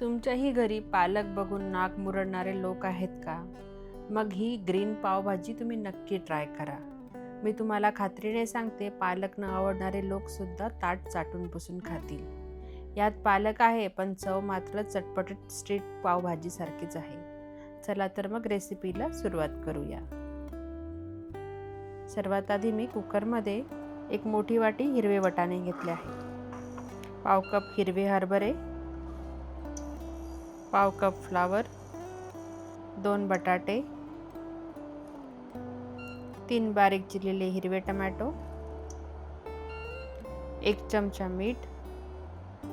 तुमच्याही घरी पालक बघून नाक मुरडणारे लोक आहेत का? मग ही ग्रीन पावभाजी तुम्ही नक्की ट्राय करा. मी तुम्हाला खात्रीने सांगते पालक न आवडणारे लोकसुद्धा ताट चाटून पुसून खातील. यात पालक आहे पण चव मात्र चटपटीत स्ट्रीट पावभाजीसारखीच आहे. चला तर मग रेसिपीला सुरुवात करूया. सर्वात आधी मी कुकरमध्ये एक मोठी वाटी हिरवे वटाणे घेतले आहे. पाव कप हिरवे हरभरे पाव कप फ्लावर दोन बटाटे तीन बारीक चिरलेले हिरवे टमॅटो एक चमचा मीठ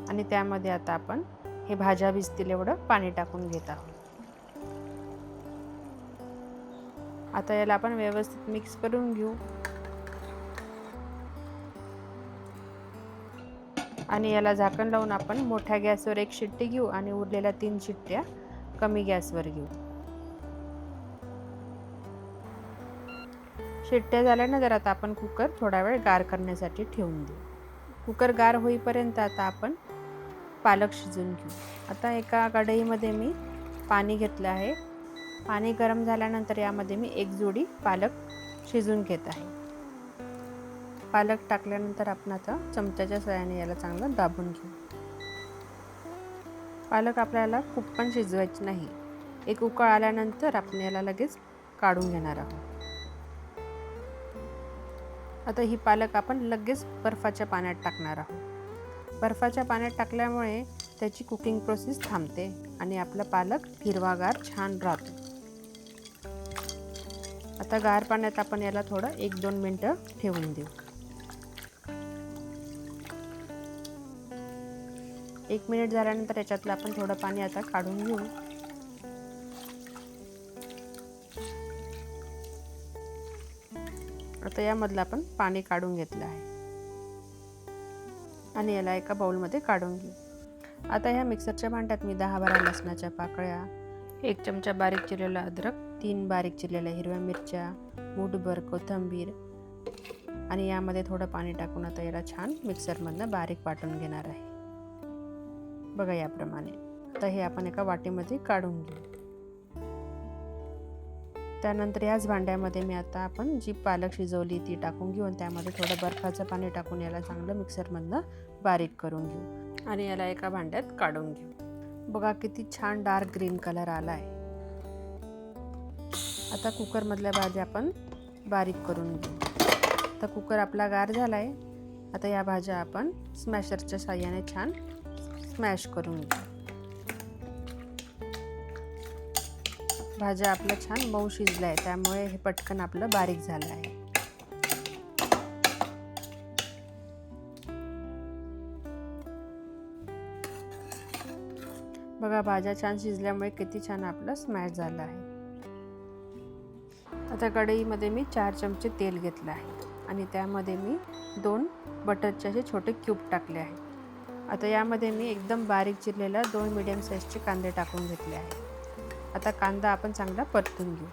आणि त्यामध्ये आता आपण हे भाज्या भिजतील एवढं पाणी टाकून घेत आहोत. आता याला आपण व्यवस्थित मिक्स करून घेऊ. आणि याला झाकण लावून आपण मोठ्या गॅसवर एक शिट्टी घेऊ आणि उरलेल्या तीन शिट्ट्या कमी गॅसवर घेऊ. शिट्ट्या झाल्यानंतर आता आपण कुकर थोडा वेळ गार करण्यासाठी ठेवून देऊ. कुकर गार होईपर्यंत आता आपण पालक शिजून घेऊ. आता एका कढईमध्ये मी पाणी घेतलं आहे. पाणी गरम झाल्यानंतर यामध्ये मी एक जोडी पालक शिजून घेत आहे. पालक टाकल्यानंतर आपण आता चमच्याच्या सहाय्याने याला चांगलं दाबून घेऊ. पालक आपल्याला खूप पण शिजवायची नाही. एक उकळ आल्यानंतर आपण याला लगेच काढून घेणार आहोत. आता ही पालक आपण लगेच बर्फाच्या पाण्यात टाकणार आहोत. बर्फाच्या पाण्यात टाकल्यामुळे त्याची कुकिंग प्रोसेस थांबते आणि आपला पालक हिरवागार छान राहतो. आता गार पाण्यात आपण याला थोडं एक दोन मिनटं ठेवून देऊ. एक मिनिट झाल्यानंतर याच्यातलं आपण थोडं पाणी आता काढून घेऊ. आता यामधलं आपण पाणी काढून घेतलं आहे. आणि याला एका बाउलमध्ये काढून घेऊ. आता ह्या मिक्सरच्या भांड्यात मी दहा बारा लसणाच्या पाकळ्या एक चमचा बारीक चिरलेला अद्रक तीन बारीक चिरलेल्या हिरव्या मिरच्या मूठभर कोथिंबीर आणि यामध्ये थोडं पाणी टाकून आता याला छान मिक्सरमधनं बारीक वाटून घेणार आहे. बघा याप्रमाणे. आता हे आपण एका वाटीमध्ये काढून घेऊ. त्यानंतर याच भांड्यामध्ये मी आता आपण जी पालक शिजवली ती टाकून घेऊ आणि त्यामध्ये थोडं बर्फाचं पाणी टाकून याला चांगलं मिक्सरमधनं बारीक करून घेऊ आणि याला एका भांड्यात काढून घेऊ. बघा किती छान डार्क ग्रीन कलर आला आहे आता कुकरमधल्या भाज्या आपण बारीक करून घेऊ. आता कुकर आपला गार झाला आहे आता या भाज्या आपण स्मॅशरच्या साह्याने छान स्मॅश करून घ्या भाज्या आपल्या छान मऊ शिजल्या आहे त्यामुळे हे पटकन आपलं बारीक झालं आहे. बघा भाज्या छान शिजल्यामुळे किती छान आपलं स्मॅश झालं आहे. आता कढईमध्ये मी चार चमचे तेल घेतलं आहे आणि त्यामध्ये मी दोन बटरचे असे छोटे क्यूब टाकले आहे आता यामध्ये मी एकदम बारीक चिरलेला दोन मिडियम साईजचे कांदे टाकून घेतले आहे आता कांदा आपण चांगला परतून घेऊ.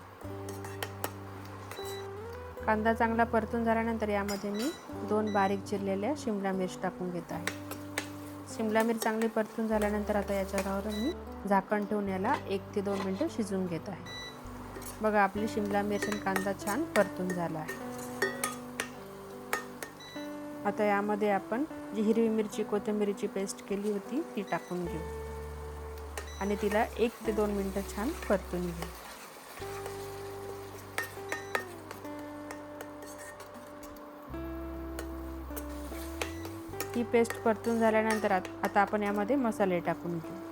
कांदा चांगला परतून झाल्यानंतर यामध्ये मी दोन बारीक चिरलेल्या शिमला मिर्च टाकून घेत आहे. शिमला मिरच चांगली परतून झाल्यानंतर आता याच्यावर मी झाकण ठेवून याला एक ते दोन मिनटं शिजवून घेत आहे. बघा आपली शिमला मिरच आणि कांदा छान परतून झाला आहे. आता यामध्ये आपण जी हिरवी मिरची कोथिंबिरीची पेस्ट केली होती ती टाकून घेऊ. आणि तिला एक ते दोन मिनटं छान परतून घेऊ. ही पेस्ट परतून झाल्यानंतर आता आपण यामध्ये मसाले टाकून घेऊ.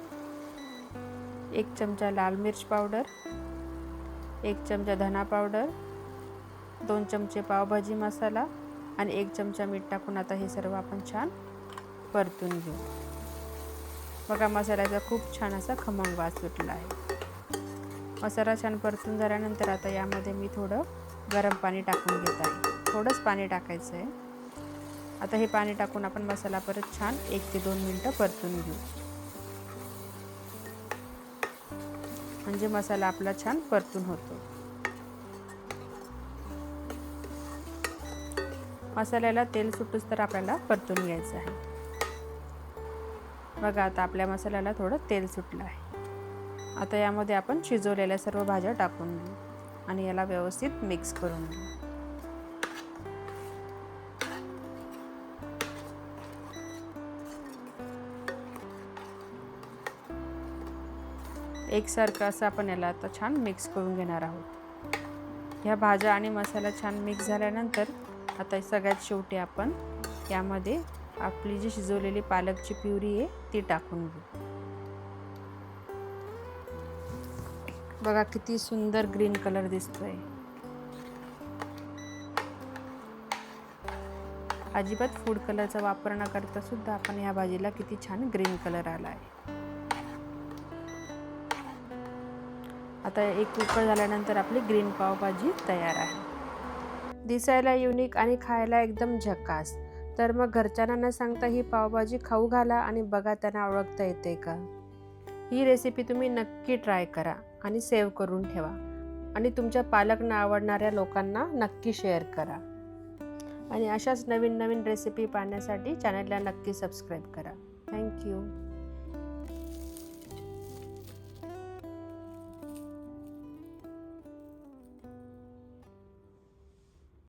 एक चमचा लाल मिर्च पावडर एक चमचा धना पावडर दोन चमचे पावभाजी मसाला आणि एक चमचा मीठ टाकून आता हे सर्व आपण छान परतून घेऊ. बघा मसाल्याचा खूप छान असा खमंग वास सुटला आहे. मसाला छान परतून झाल्यानंतर आता यामध्ये मी थोडं गरम पाणी टाकून घेत आहे. थोडंच पाणी टाकायचं आहे. आता हे पाणी टाकून आपण मसाला परत छान एक ते दोन मिनटं परतून घेऊ. म्हणजे मसाला आपला छान परतून होतो. मसाल्याला तेल सुटूच तर आपल्याला परतून घ्यायचं आहे. बघा आता आपल्या मसाल्याला थोडं तेल सुटलं आहे. आता यामध्ये आपण शिजवलेल्या सर्व भाज्या टाकून घेऊ आणि याला व्यवस्थित मिक्स करून घेऊ. एकसारखं असं आपण याला आता छान मिक्स करून घेणार आहोत. ह्या भाज्या आणि मसाला छान मिक्स झाल्यानंतर आता सगळ्यात शेवटी आपण यामध्ये आपली जी शिजवलेली पालकची प्युरी आहे ती टाकून घेऊ. बघा किती सुंदर ग्रीन कलर दिसतोय. अजिबात फूड कलरचा वापर न करता सुद्धा आपण ह्या भाजीला किती छान ग्रीन कलर आला आहे आता एक उकळ झाल्यानंतर आपली ग्रीन पावभाजी तयार आहे. दिसायला युनिक आणि खायला एकदम झकास. तर मग घरच्यांना न सांगता ही पावभाजी खाऊ घाला आणि बघा त्यांना ओळखता येते का. ही रेसिपी तुम्ही नक्की ट्राय करा आणि सेव्ह करून ठेवा. आणि तुमच्या पालकना आवडणाऱ्या लोकांना नक्की शेअर करा. आणि अशाच नवीन नवीन रेसिपी पाहण्यासाठी चॅनलला नक्की सबस्क्राईब करा. थँक्यू